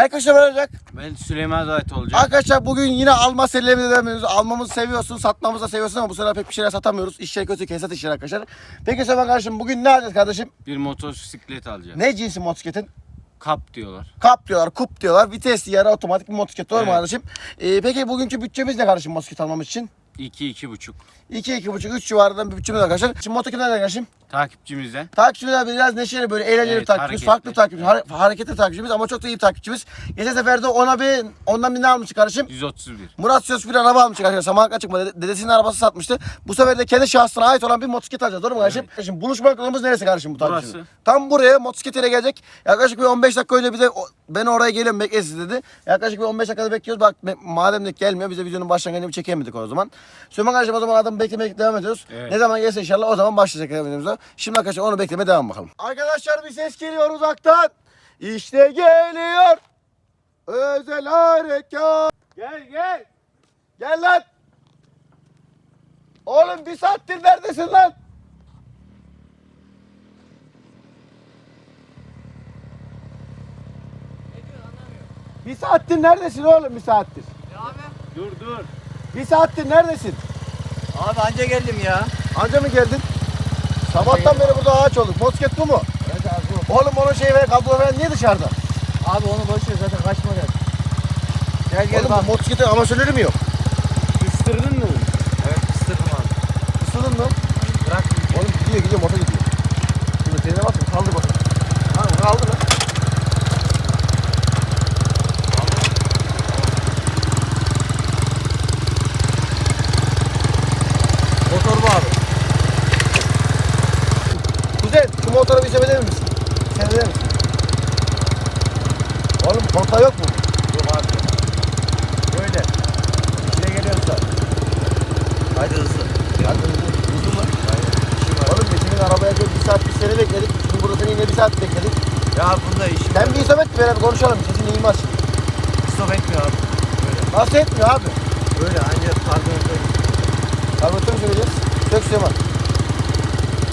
Arkadaşlar ne olacak? Ben Süleyman Zahit olacak. Arkadaşlar bugün yine alma serilerimize devam ediyoruz. Almamızı seviyorsun, satmamızı da seviyorsun ama bu sefer pek bir şeyler satamıyoruz. İşler kötü, kesat işler arkadaşlar. Peki Sefa kardeşim bugün ne alacağız kardeşim? Bir motosiklet alacağım. Ne cinsi motosikletin? Kap diyorlar. Kap diyorlar, kup diyorlar. Vitesli, yarı otomatik bir motosiklet. Doğru mu Evet. kardeşim? Ee, peki bugünkü bütçemiz ne kardeşim motosiklet almamız için? 2-2,5. 2 iki buçuk 3 civarında bir bütçemiz arkadaşlar. Şimdi motosiklet nereden kardeşim? Takipçimizden. Takipçiler biraz neşeli böyle eğlenceli Evet, takipçimiz, farklı takipçimiz, hare- hareketli takipçimiz ama çok da iyi takipçimiz. Geçen seferde ona bir, ondan bir ne almıştık kardeşim? 131. Murat Söz bir araba almıştık arkadaşlar. Samanlık'a çıkma. Dede- Dedesinin arabası satmıştı. Bu sefer de kendi şahsına ait olan bir motosiklet alacağız. Doğru mu kardeşim? Kardeşim buluşma noktamız neresi kardeşim bu takipçinin? Burası. Tam buraya motosiklet ile gelecek. Yaklaşık bir 15 dakika önce bize ben oraya geliyorum bekle siz dedi. Yaklaşık bir 15 dakikada bekliyoruz. Bak madem de gelmiyor bize videonun başlangıcını bir çekemedik o zaman. Süleyman kardeşim o zaman adamı beklemeye devam ediyoruz. Evet. Ne zaman gelse inşallah o zaman başlayacak videomuza. Şimdi arkadaşlar onu beklemeye devam bakalım. Arkadaşlar bir ses geliyor uzaktan. İşte geliyor. Özel harekat. Gel gel. Gel lan. Oğlum bir saattir neredesin lan? Bir saattir neredesin oğlum bir saattir? Dur dur. Bir saattir neredesin? Abi anca geldim ya. Anca mı geldin? Sabahtan beri burada ağaç olduk. Motosiklet bu mu? Evet abi. Oğlum onun şeyi ver, kablo ver niye dışarıda? Abi onu boş ver zaten kaçma gel. Gel gel Oğlum bak. bu motosikletin amasörleri mi yok? Kıstırdın mı? Evet ısırdım abi. Isırdın mı? Bırak. Oğlum gidiyor gidiyor motor gidiyor. Şimdi frene basın kaldır bakın. Ha kaldı lan. Motor bu abi. Kuzen şu motoru bir sebebi misin? Sebebi misin? Oğlum konta yok mu? Yok abi. Böyle. İçine geliyorsa. Haydi hızlı. Hadi hızlı mı? Oğlum biz senin arabaya göre bir saat bir sene bekledik. Şimdi burada seni yine bir saat bekledik. Ya bunda işim Sen bir isabet beraber konuşalım. Sesin iyi maç. stop etmiyor abi. Böyle. Nasıl etmiyor abi? Böyle ancak karbonatör. Karbüratörü söyleyeceğiz. Sök Süleyman.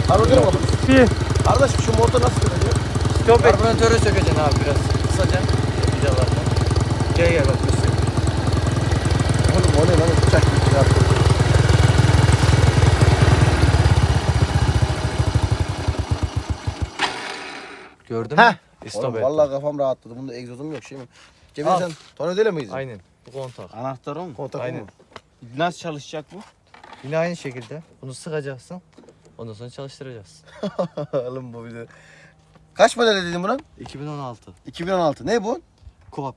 Karbüratörü mü kapatıyorsun? Bir. Kardeşim şu motor nasıl sökülüyor? Stop et. Karbonatörü sökeceksin abi biraz. Kısacaksın. Vidalarla. Gel gel bak göster. Oğlum o ne lan? Bıçak gibi ya. Gördün Heh. mü? Oğlum vallahi kafam rahatladı. Bunda egzozum yok şey mi? Cemil Al. sen tornavidayla mı? Aynen. Bu kontak. Anahtarı mı? Kontak Aynen. mı? Nasıl çalışacak bu? Yine aynı şekilde. Bunu sıkacaksın. Ondan sonra çalıştıracaksın. Oğlum bu bize. Kaç model dedin buna? 2016. 2016. Ne bu? Koop.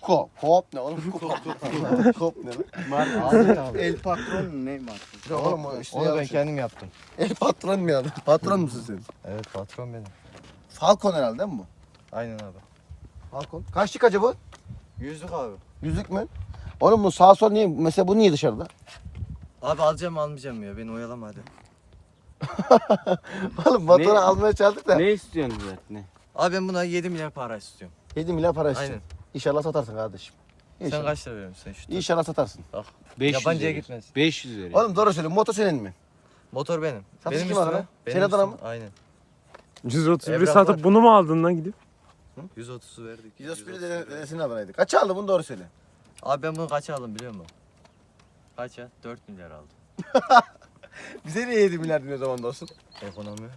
Kop. Kop ne oğlum? Kop. Kop ne lan? Abi. El patron ne markası? Oğlum o işte Onu ben yanlış. kendim yaptım. El patron mu ya? Patron musun sen? Evet patron benim. Falcon herhalde değil mi bu? Aynen abi. Falcon. Kaçlık acaba bu? Yüzlük abi. Yüzlük mü? Oğlum bu sağ sol niye? Mesela bu niye dışarıda? Abi alacağım almayacağım ya. Beni oyalama hadi. Oğlum motoru Ne? almaya çalıştık da. Ne istiyorsun zaten? Ne? Abi ben buna 7 milyar para istiyorum. 7 milyar para istiyor. Aynen. İnşallah satarsın kardeşim. Sen İnşallah. kaç lira veriyorsun sen şu? İnşallah satarsın. 500 Yabancıya verir. gitmez. 500 verir. Oğlum doğru söyle motor senin mi? Motor benim. Satış benim kim adına? üstüme. Senin Benim adına üstüme. Aynen. 131 Evrak satıp var. bunu mu aldın lan gidip? 130'u verdik. 131 130'u de verdik. dedesinin adınaydı. Kaç aldı bunu doğru söyle. Abi ben bunu kaça aldım biliyor musun? Kaça? 4 milyar aldım. Bize niye 7 milyar dinliyor o zaman dostum? Ekonomi.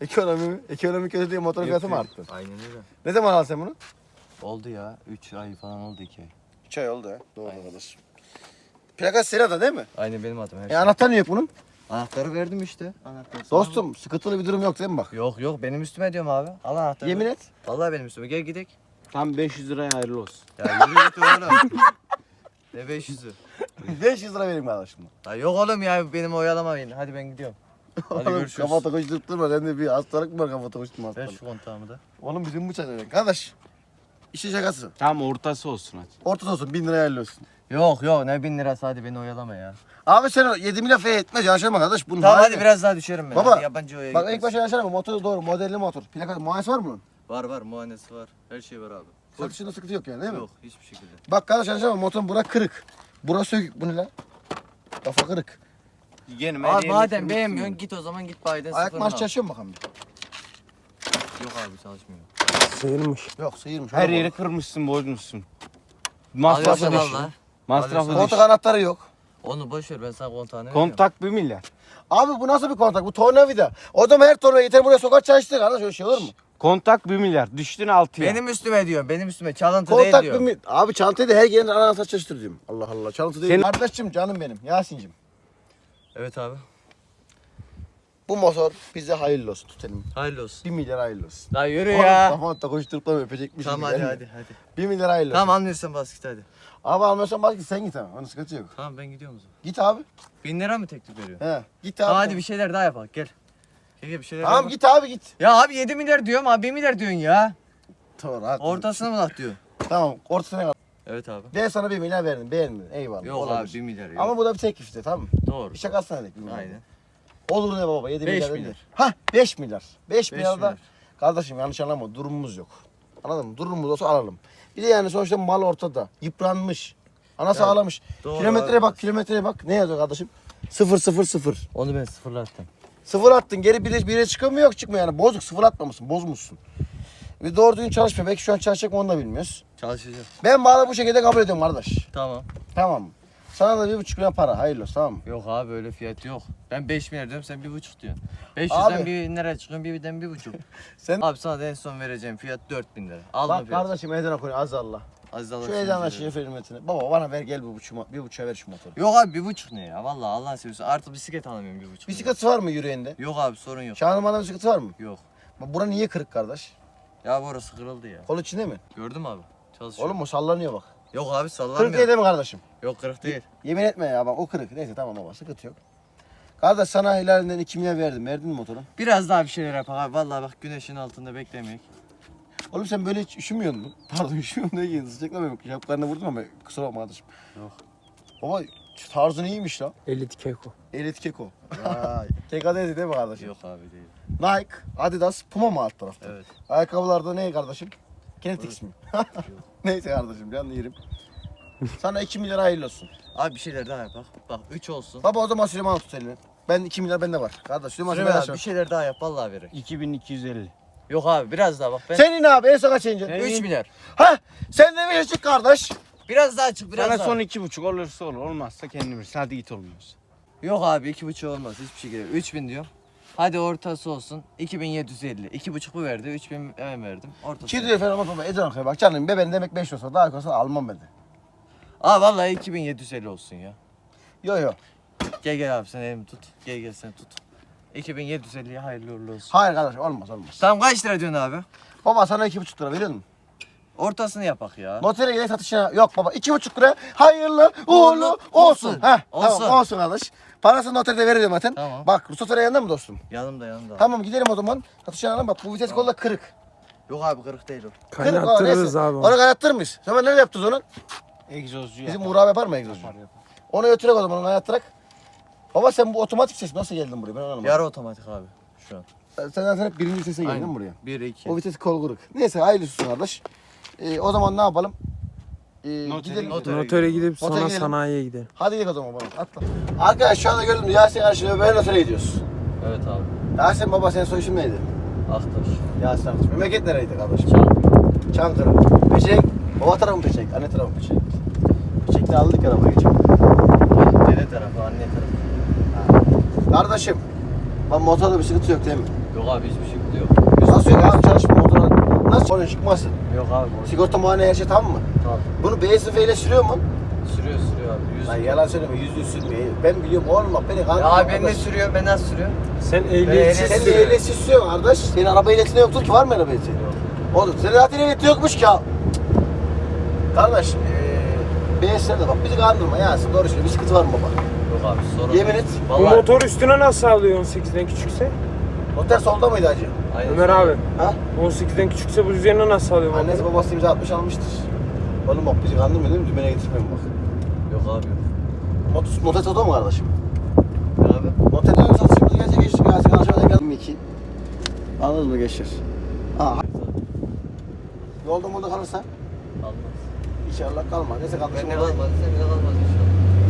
Ekonomi mi? Ekonomi kötü diye motor fiyatı mı arttı? Aynen öyle. Ne zaman aldın sen bunu? Oldu ya. 3 ay falan oldu 2 ay. 3 ay oldu ha. Doğru arkadaş. Plakası Serada değil mi? Aynen benim adım her E şey. anahtar niye yok bunun? Anahtarı verdim işte. Anahtarı. Dostum sıkıntılı bir durum yok değil mi bak? Yok yok benim üstüme diyorum abi. Al anahtarı. Yemin et. Vallahi benim üstüme. Gel gidelim. Tam 500 liraya hayırlı olsun. Ya yürü git oğlum. ne 500'ü? 500 lira vereyim kardeşim. Ya yok oğlum ya benim oyalamayın. Hadi ben gidiyorum. Hadi Oğlum görüşürüz. Kafada koşturtma. Sende bir hastalık mı var kafada koşturma Ver hastalık. şu kontağımı da. Oğlum bizim bu çocuk. Kardeş. İşin şakası. Tam ortası olsun hadi. Ortada olsun 1000 lira hayırlı olsun. Yok yok ne bin lirası hadi beni oyalama ya. Abi sen o 7 milyar fey etmez yanlış anlama kardeş. Bunun Tamam hali- hadi biraz daha düşerim ben. Baba, Hadi yabancı oya Bak ilk başta yanlış anlama motoru doğru modelli motor. Plaka muayenesi var mı bunun? Var var muayenesi var. Her şey var abi. Satışında sıkıntı yok yani değil mi? Yok hiçbir şekilde. Bak kardeş yanlış anlama motorun bura kırık. Burası sökük. Bu ne lan? Kafa kırık. Yeğenim Abi madem beğenmiyorsun git o zaman git bayiden Ayak sıfırını al. çalışıyor mu bakalım? bir? Yok abi çalışmıyor. Sıyırmış. Yok sıyırmış. Her yeri kırmışsın, bozmuşsun. Alıyorsan Masrafı al düşün. lan. Masrafı Alıyorsan- düşün. Koltuk anahtarı yok. Onu boş ver ben sana kontağını veriyorum. Kontak 1 milyar. Abi bu nasıl bir kontak? Bu tornavida. O zaman her tornavida yeter buraya sokar çalıştır. Kardeş öyle şey olur mu? Kontak 1 milyar. Düştün 6'ya. Benim üstüme diyorum. Benim üstüme çalıntı Kontak değil bir diyor. mi? Abi çantayı da her yerin anahtar çalıştır diyorum. Allah Allah çanta değil. Senin- Kardeşim canım benim Yasin'cim. Evet abi. Bu motor bize hayırlı olsun tut elimi. Hayırlı olsun. 1 milyar hayırlı olsun. La yürü ya. Tamam da koşturup da öpecekmiş. Tamam hadi hadi hadi. 1 milyar hayırlı olsun. Tamam anlıyorsan bas git hadi. Abi almıyorsan bak git sen git ama. Onun sıkıntı yok. Tamam ben gidiyorum o zaman. Git abi. Bin lira mı teklif veriyor? He. Git abi. Tamam hadi bir şeyler daha yapak gel. Gel gel bir şeyler Tamam git abi git. Ya abi 7 milyar diyorum abi 1 milyar diyorsun ya. Tamam rahat. Ortasına mı laf diyor? Tamam ortasına kal. Evet abi. Ben sana 1 milyar verdim beğenmedin. Eyvallah. Yok olabilir. abi 1 milyar yok. Ama bu da bir teklif işte tamam mı? Doğru. Bir şakasına dedik. Aynen. Olur ne baba 7 Beş milyar. milyar. milyar. Ha 5 milyar. 5 Beş milyar da kardeşim yanlış anlama durumumuz yok. Anladın mı? Durumumuz olsa alalım. Bir de yani sonuçta mal ortada. Yıpranmış. Anası ağlamış. Doğru kilometreye abi. bak kilometreye bak. Ne yazıyor kardeşim? 0 0 0. Onu ben sıfırlattım. Sıfır attın geri bire, bire çıkıyor mu yok çıkmıyor yani. Bozuk sıfır atmamışsın bozmuşsun. Ve doğru düzgün çalışmıyor. Belki şu an çalışacak mı onu da bilmiyoruz. Çalışacağım. Ben bana bu şekilde kabul ediyorum kardeş. Tamam. Tamam mı? Sana da bir buçuk milyon para hayırlı olsun tamam mı? Yok abi öyle fiyat yok. Ben 5 milyar diyorum sen 1,5 diyorsun. 500'den Abi. bir nereye çıkıyorsun birden 1,5. Sen Abi sana da en son vereceğim fiyat 4000 lira. Alma bak fiyat. kardeşim ezan okuyor az Allah. Aziz Allah Şu seni ezanla seviyor. hürmetine. Baba bana ver gel bir buçuk, bir buçuğa ver şu motoru. Yok abi bir buçuk ne ya? Vallahi Allah seviyorsun. Artık bisiklet alamıyorum bir buçuk. lira. Bisikletsi var mı yüreğinde? Yok abi sorun yok. Şanlıman'da bisikleti var mı? Yok. Bak Bura niye kırık kardeş? Ya burası kırıldı ya. Kol içinde mi? Gördün mü abi? Çalışıyor. Oğlum o sallanıyor bak. Yok abi Kırık sallanmıyor. değil değil mi kardeşim? Yok kırık değil. Yemin etme ya bak o kırık. Neyse tamam baba sıkıntı yok. Kardeş sana helalinden 2 milyar verdim. Verdin mi motoru? Biraz daha bir şeyler yap abi. Vallahi bak güneşin altında beklemek. Oğlum sen böyle hiç üşümüyor musun? Pardon üşümüyorum ne giyin? Sıcakla mı? Şapkalarına vurdum ama kusura bakma kardeşim. Yok. Baba tarzın iyiymiş lan. Elit keko. Elit keko. Vay. Keko değil değil mi kardeşim? Yok abi değil. Nike, Adidas, Puma mı alt tarafta? Evet. Ayakkabılarda ne kardeşim? Kinetix mi? Neyse kardeşim canlı yerim. Sana 2 milyar hayırlı olsun. Abi bir şeyler daha yap bak. Bak 3 olsun. Baba o zaman Süleyman tut elini. Ben 2 milyar bende var. Kardeş Süleyman Süleyman abi bir şeyler daha yap vallahi verek. 2250. Yok abi biraz daha bak ben. Senin abi en son kaç ince? Sen- 3 milyar. Ha sen de bir çık kardeş. Biraz daha çık biraz Sana daha. son 2,5 olursa olur. Olmazsa kendin bilirsin. Hadi git olmuyorsa. Yok abi iki buçuk olmaz hiçbir şey gerek. 3000 diyorum. Hadi ortası olsun. 2750. İki buçuk bu verdi. 3000 ben verdim. Ortası. 200 lira falan baba ezan okuyor bak canım beben demek 5 olsa daha olsa almam ben de. Aa vallahi 2750 olsun ya. Yo yo. Gel gel abi sen elimi tut. Gel gel sen tut. 2750'ye hayırlı uğurlu olsun. Hayır kardeş olmaz olmaz. Tamam kaç lira diyorsun abi? Baba sana 2,5 lira veriyor musun? Ortasını yapak ya. Notere gidelim satışına yok baba 2,5 lira hayırlı uğurlu Uğurlu olsun. olsun. Heh, Olsun. Tamam olsun kardeş. Parasını noterde veriyorum zaten. Tamam. Bak Rus notere yanında mı dostum? Yanımda yanımda. Tamam gidelim o zaman. Satışına alalım bak bu vites kolu da kırık. Yok abi kırık değil o. Kırık o, Kaynattırırız neyse. abi. Onu mıyız? Hemen nereye yaptınız onu? Egzozcu Bizim yapar. Uğur abi yapar mı yapar. Onu götürek o zaman onu kaynattırek. Baba sen bu otomatik ses nasıl geldin buraya ben anlamadım. Yarı otomatik abi şu an. Sen zaten hep birinci sese geldin mi buraya? 1 2. O vites kol kırık. Neyse hayırlısı olsun kardeş. Ee, o zaman ne yapalım? Ee, Notere gidelim. gidelim. Notere gidip Notere sonra gidelim. sanayiye gidelim. Hadi gidelim o zaman baba. Atla. Arkadaş şu anda gördüm Yasin karşılıyor böyle notere gidiyoruz. Evet abi. Yasin baba senin soy isim neydi? Aktaş. Yasin arkadaş. Memleket nereydi kardeşim? Çan. Çankırı. Peçek. Baba tarafı mı Peçek? Anne tarafı mı Peçek? Peçek'te aldık araba geçen. Dede tarafı anne tarafı. Kardeşim. Lan motorda bir sıkıntı yok değil mi? Yok abi hiçbir şey yok. Nasıl yok abi çalışma motora? Nasıl sorun çıkmasın? Yok abi. Sigorta muayene her şey tamam mı? Tamam. Bunu B sınıfıyla sürüyor mu? Sürüyor sürüyor abi. Yüz Lan yalan söyleme yüz yüz sürmüyor. Ben biliyorum oğlum bak beni Ya kandırma. abi ben ne kardeş. sürüyorum ben nasıl sürüyorum? Sen ehliyet- ehliyetsiz Sen de sürüyor. ehliyetsiz sürüyorsun kardeş. Senin araba ehliyetinde yoktur ki var mı araba ehliyeti? Yok. Oğlum senin zaten ehliyeti yokmuş ki ya. Kardeş eee BS'lerde bak bizi kandırma ya. Sen doğru söylüyorsun. Bir sıkıntı var mı baba? Yok abi sorun. Yemin et. Bu Vallahi. motor üstüne nasıl alıyor 18'den küçükse? Noter solda mıydı hacı? Aynen. Ömer abi. Ha? 18'den küçükse bu üzerine nasıl alıyor Annesi motoru? babası imza atmış almıştır. Oğlum bak bizi kandırmıyor değil mi? Dümene getirmiyorum bak. Yok abi yok. Motor, noter solda mı kardeşim? Ne abi? Noter diyorum satışımız gelse geçtik. Yasin aşağıdan geldim. 22. Anladın mı geçer? Ha. Yolda molda kalırsa Almaz. inşallah kalmaz. Neyse kardeşim. Ben ne orada- kalmaz sen ne kalmaz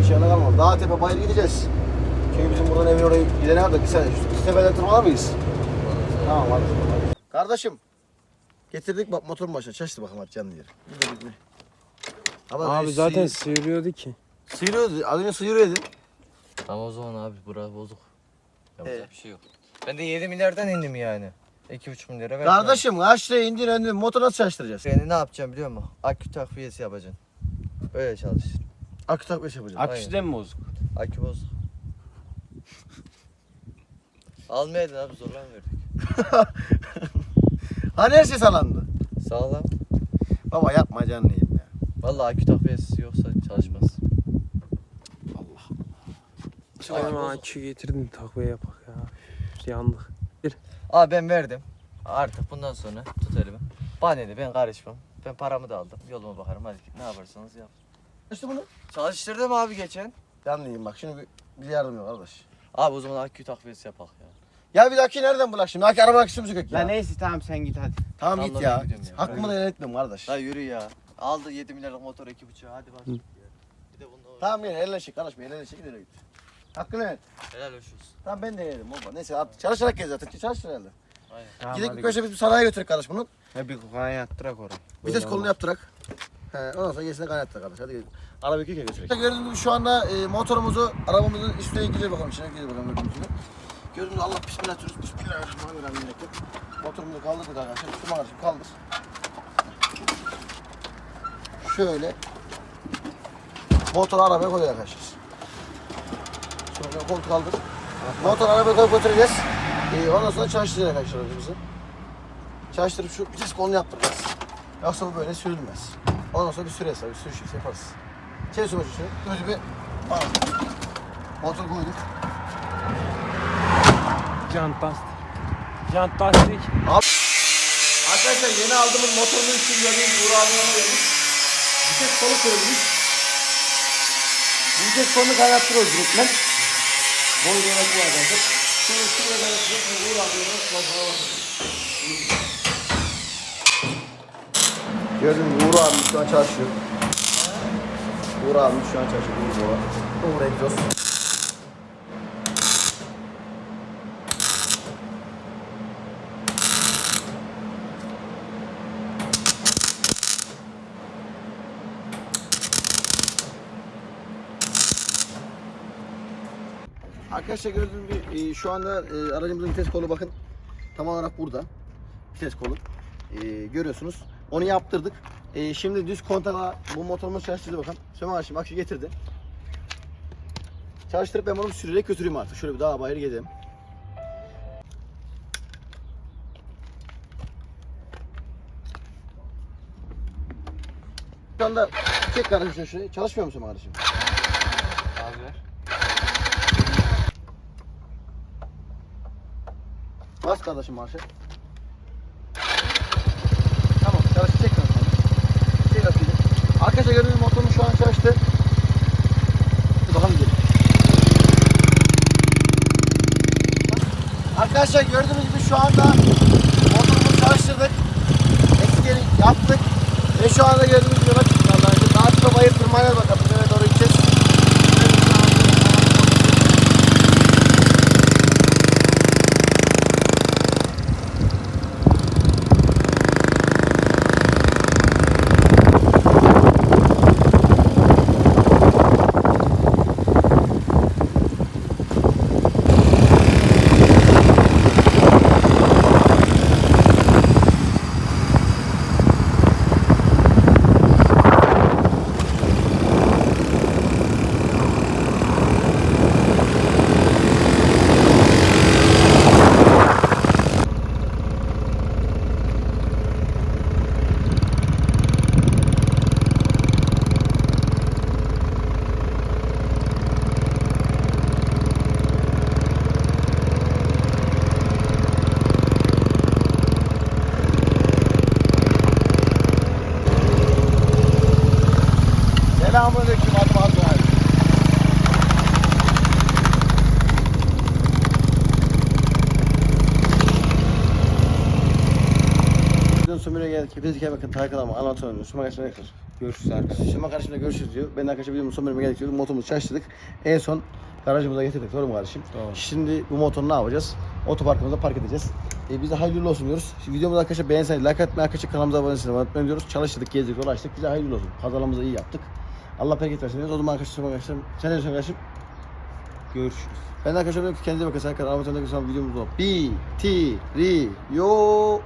inşallah. Kalmaz. Dağ tepe bayır gideceğiz. Çünkü bizim buradan evin oraya gidene bir saniye. Şu tepeden tırmanır mıyız? Tamam hadi. Kardeşim. Getirdik bak motorun başına çalıştı bakalım hadi canlı yeri. Ama Abi zaten sıyırıyordu ki. sıyırıyordu. Az önce sıyırıyordu. Tamam o zaman abi bura bozuk. Yapacak Ee? bir şey yok. Ben de 7 milyardan indim yani. 2,5 milyara verdim. Kardeşim kaç liraya indin öndün motoru nasıl çalıştıracağız? Seni ne yapacağım biliyor musun? Akü takviyesi yapacaksın. Öyle çalışır. Akü takviye yapacağız. Aküsü de mi bozuk? Akü bozuk. Almayaydın abi zorlan verdik. Hani her şey sağlandı? Sağlam. Baba yapma yiyeyim ya. Vallahi akü takviyesi yoksa çalışmaz. Ay ama bozuk. akü getirdim takviye yapak ya. Yandık. Abi ben verdim. Artık bundan sonra tut elimi. Bana ne ben karışmam. Ben paramı da aldım. Yoluma bakarım hadi ne yaparsanız yap. İşte bunu. Çalıştırdım abi geçen. Yiyeyim bak şimdi bir, bir yardım yok kardeş. Abi o zaman akü takviyesi yapak ya. Ya bir dahaki nereden bulak şimdi? Dahaki araba aküsü mü sökük ya? La neyse tamam sen git hadi. Tamam git Anlamaya ya. gidiyorum ya. Hakkımı da helal etmiyorum kardeş. La yürü ya. Aldı 7 milyarlık motor 2,5 hadi bak. Bir de bunu Tamam gel elleşik kardeş bir elleşik git öyle git. Hakkını et. helal hoş olsun. Tamam ben de yerim baba. Neyse at, çalışarak gez zaten. Çalışır herhalde. Aynen. Tamam, Gidelim hadi bir köşe biz bir sanayiye götürük kardeş bunu. git. He bir kukaya yattırak oraya. Vites kolunu yaptırak. He, ondan sonra gerisine kaynattırak kardeş. Hadi gidelim. Araba yıkayken götürek. Gördüğünüz gibi şu anda e, motorumuzu arabamızın üstüne gidiyor bakalım içine gidiyor bakalım gördüğünüz gibi. Gördüğünüz gibi Allah bismillah diyoruz. Bismillahirrahmanirrahim. Motorumuzu kaldırdık arkadaşlar. Şu kardeşim kaldır. Şöyle. Motoru arabaya koyuyor arkadaşlar. Sonra koltuğu kaldır. Motor arabaya koyup götüreceğiz. Ee, ondan sonra çalıştıracağız arkadaşlar aracımızı. Çalıştırıp şu vites kolunu yaptıracağız. Yoksa bu böyle sürülmez. Ondan sonra bir süre bir sürüş şey yaparız. Çevir sürme şunu. Gözü bir al. Motor koyduk. Jant lastik. Jant lastik. Arkadaşlar yeni aldığımız motorun için gördüğünüz Uğur abinin geldik. Vites kolu kırılmış. Vites kolunu kaynattırıyoruz direktmen. Boy olarak bu arkadaşlar. Şöyle şuraya kaynattırıyoruz. Şimdi Uğur abinin bakmaya bakın. Gördüğünüz gibi Uğur abimiz şu an çalışıyor. Uğur abimiz şu an çalışıyor. Uğur baba. Uğur egzoz. Arkadaşlar gördüğünüz gibi e, şu anda e, aracımızın vites kolu bakın. Tam olarak burada. Vites kolu. E, görüyorsunuz. Onu yaptırdık. E, şimdi düz kontağa bu motorumuz çalıştırdı bakın. Süleyman şimdi akü getirdi. Çalıştırıp ben bunu sürerek götüreyim artık. Şöyle bir daha bayır gidelim. Şu anda çek kardeşim şurayı. Çalışmıyor musun kardeşim? Abi ver. Bas kardeşim marşı. Tamam çalış çek kardeşim. Çek kardeşim. Arkadaşlar gördüğünüz gibi Hadi bakalım gidelim. Arkadaşlar gördüğünüz gibi şu anda motorumuzu çalıştırdık. Eksikleri yaptık. Ve şu anda gördüğünüz gibi. Allah'ım. Daha bayır tırmanıyor bakalım. Nereye doğru gideceğiz. Selamünaleyküm adım Abdülhamid. Dün Sömür'e geldik. Hepinize kere bakın. Tarık Adam'a anlatıyorum. Sümer karşımda yakır. Görüşürüz arkadaşlar. Sümer karşımda görüşürüz diyor. Ben de arkadaşlar videomu Sömür'e geldik diyor. Motorumuzu çalıştırdık. En son garajımıza getirdik. Doğru mu kardeşim? Doğru. Şimdi bu motoru ne yapacağız? Otoparkımıza park edeceğiz. E, bize hayırlı olsun diyoruz. Şimdi videomuzu arkadaşlar beğenseniz like atmayı arkadaşlar kanalımıza abone olmayı unutmayın diyoruz. Çalıştık, gezdik, dolaştık. Bize hayırlı olsun. Kazanımızı iyi yaptık. Allah bereket versin diyoruz. O zaman arkadaşlar, arkadaşlar sen de kardeşim. Görüşürüz. Ben de arkadaşlar diyorum ki kendinize bakın. Sen kanalımıza abone olmayı videomuzu bitiriyor.